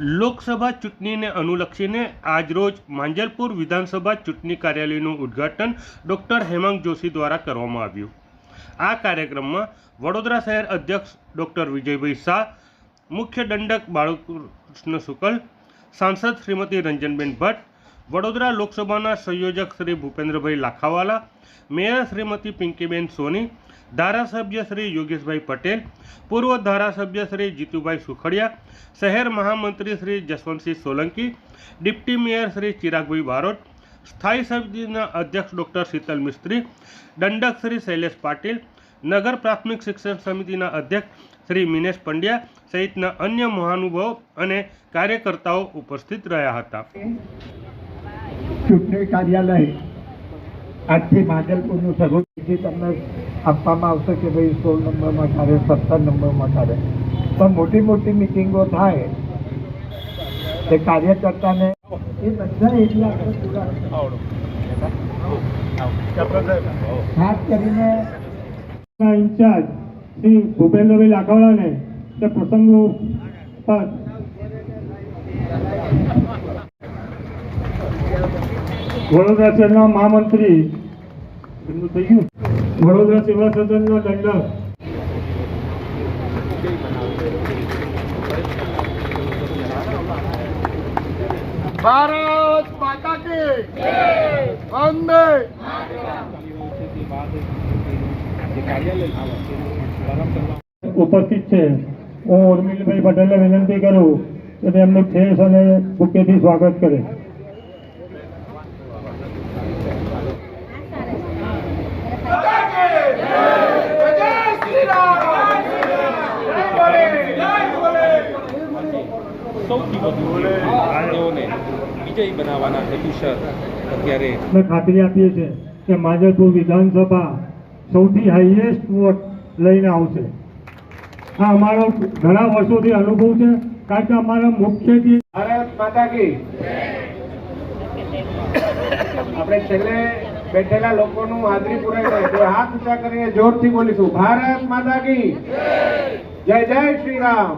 લોકસભા ચૂંટણીને અનુલક્ષીને આજરોજ માંજલપુર વિધાનસભા ચૂંટણી કાર્યાલયનું ઉદ્ઘાટન ડૉક્ટર હેમાંગ જોશી દ્વારા કરવામાં આવ્યું. આ કાર્યક્રમમાં વડોદરા શહેર અધ્યક્ષ ડૉક્ટર વિજયભાઈ શાહ, મુખ્ય દંડક બાળકૃષ્ણ શુકલ, સાંસદ શ્રીમતી રંજનબેન ભટ્ટ, વડોદરા લોકસભાના સંયોજક શ્રી ભૂપેન્દ્રભાઈ લાખાવાલા, મેયર શ્રીમતી પિંકીબેન સોની ધારાસભ્ય શ્રી યોગેશભાઈ પટેલ, પૂર્વ ધારાસભ્ય શ્રી જીતુભાઈ સુખડિયા, શહેર મહામંત્રી શ્રી જસવંતસિંહ સોલંકી, ડિપ્ટી મેયર શ્રી ચિરાગભાઈ બારોટ સ્થાયી સમિતિના અધ્યક્ષ ડૉક્ટર શીતલ મિસ્ત્રી, દંડક શ્રી શૈલેષ પાટીલ, નગર પ્રાથમિક શિક્ષણ સમિતિના અધ્યક્ષ શ્રી મિનેશ પંડ્યા સહિતના અન્ય મહાનુભાવો અને કાર્યકર્તાઓ ઉપસ્થિત રહ્યા હતા. ચૂંટણી કાર્યાલય આજથી માધલપુરનું શરૂ તમને આપવામાં આવશે કે ભાઈ સોળ નંબરમાં કાર્ય સત્તર નંબરમાં કાર્ય પણ મોટી મોટી મિટિંગો થાય. એ કાર્યકર્તાને એ બધા એટલા ખાસ કરીને ઇન્ચાર્જ શ્રી ભૂપેન્દ્રભાઈ લાખાવાળાને તે પ્રસંગો પર. વડોદરા શહેરના મહામંત્રી, એમનું થઈ ગયું વડોદરા સેવા સદનના દંડક ભારત માતા કી વંદે. ઉપસ્થિત છે. હું ઉર્મિલભાઈ પટેલને વિનંતી કરું કે તેમનું ખેસ અને બુકેથી સ્વાગત કરે. સૌથી વધુ તેઓને વિજયી બનાવવાના હેતુસર અત્યારે અમે ખાતરી આપીએ છીએ કે માજલપુર વિધાનસભા સૌથી હાઈએસ્ટ વોટ લઈને આવશે. આ અમારો ઘણા વર્ષોથી અનુભવ છે કારણ કે અમારા મુખ્યથી ભારત માતા કી આપણે છેલ્લે બેઠેલા લોકોનું હાજરી પૂરે જાય તો હાથ ઊંચા કરીને જોરથી બોલીશું. ભારત માતા કી જય. જય શ્રી રામ.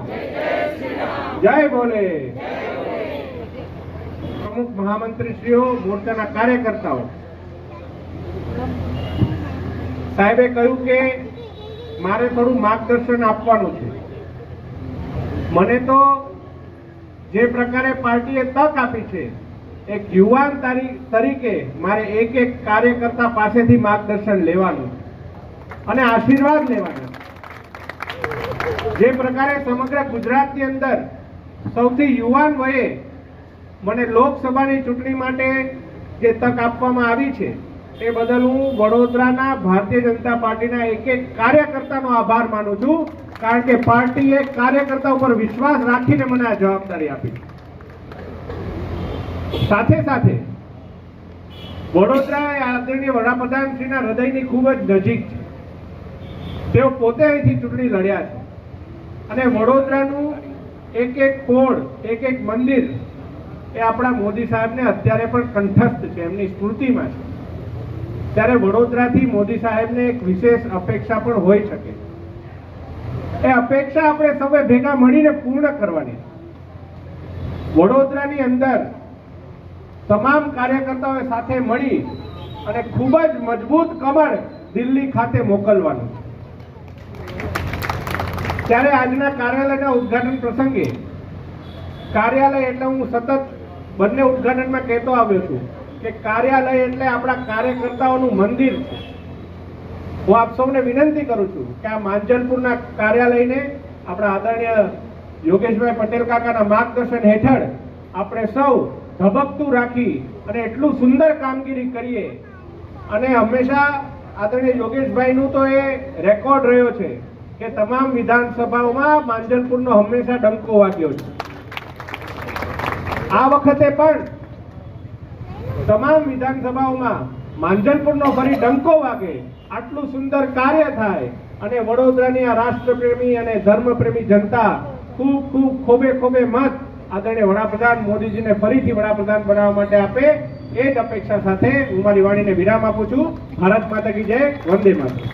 જય બોલે. પ્રમુખ મહામંત્રીશ્રીઓ મોરચાના કાર્યકર્તાઓ. સાહેબે કહ્યું કે મારે થોડું માર્ગદર્શન આપવાનું છે. મને તો જે પ્રકારે પાર્ટીએ તક આપી છે, એક યુવાન તારી- તરીકે મારે એક એક કાર્યકર્તા પાસેથી માર્ગદર્શન લેવાનું અને આશીર્વાદ લેવાના. જે પ્રકારે સમગ્ર ગુજરાતની અંદર સૌથી યુવાન વયે મને લોકસભાની ચૂંટણી માટે જે તક આપવામાં આવી છે, એ બદલ હું વડોદરાના ભારતીય જનતા પાર્ટીના એક એક કાર્યકર્તાનો આભાર માનું છું, કારણ કે પાર્ટીએ કાર્યકર્તા ઉપર વિશ્વાસ રાખીને મને આ જવાબદારી આપી સાથે સાથે વડોદરા એ આદરણીય વડાપ્રધાન શ્રીના હૃદયની ખૂબ જ નજીક છે. તેઓ પોતે અહીંથી ચૂંટણી લડ્યા છે. અને વડોદરાનું એક એક કોણ એક એક મંદિર, એ આપણા મોદી સાહેબને અત્યારે પણ કંઠસ્થ છે, એમની સ્મૃતિમાં છે. ત્યારે વડોદરાથી મોદી સાહેબને એક વિશેષ અપેક્ષા પણ હોઈ શકે. એ અપેક્ષા આપણે સૌએ ભેગા મળીને પૂર્ણ કરવાની વડોદરાની અંદર તમામ કાર્યકર્તાઓએ સાથે મળી અને ખૂબ જ મજબૂત કમળ દિલ્હી ખાતે મોકલવાનું ત્યારે આજના કાર્યાલયના ઉદ્ઘાટન પ્રસંગે કાર્યાલય એટલે હું સતત બંને ઉદ્ઘાટનમાં કહેતો આવ્યો છું કે કાર્યાલય એટલે આપણા કાર્યકર્તાઓનું મંદિર છે. હું આપ સૌને વિનંતી કરું છું કે આ માંજલપુરના કાર્યાલયને આપણા આદરણીય યોગેશભાઈ પટેલ કાકાના માર્ગદર્શન હેઠળ આપણે સૌ ધબકતું રાખી અને એટલું સુંદર કામગીરી કરીએ. અને હંમેશા આદરણીય યોગેશભાઈનું તો એ રેકોર્ડ રહ્યો છે. કે તમામ વિધાનસભાઓમાં માંજલપુરનો હંમેશા ડંકો વાગ્યો છે. આ વખતે પણ તમામ વિધાનસભાઓમાં માંજલપુરનો ફરી ડંકો વાગે, આટલું સુંદર કાર્ય થાય અને વડોદરાની આ રાષ્ટ્રપ્રેમી અને ધર્મપ્રેમી જનતા ખૂબ ખૂબ ખોબે ખોબે મત આદરણીય વડાપ્રધાન મોદીજીને ફરીથી વડાપ્રધાન બનાવવા માટે આપે, એ જ અપેક્ષા સાથે હું મારી વાણીને વિરામ આપું છું. ભારત માતા કી જય, વંદે માતરમ.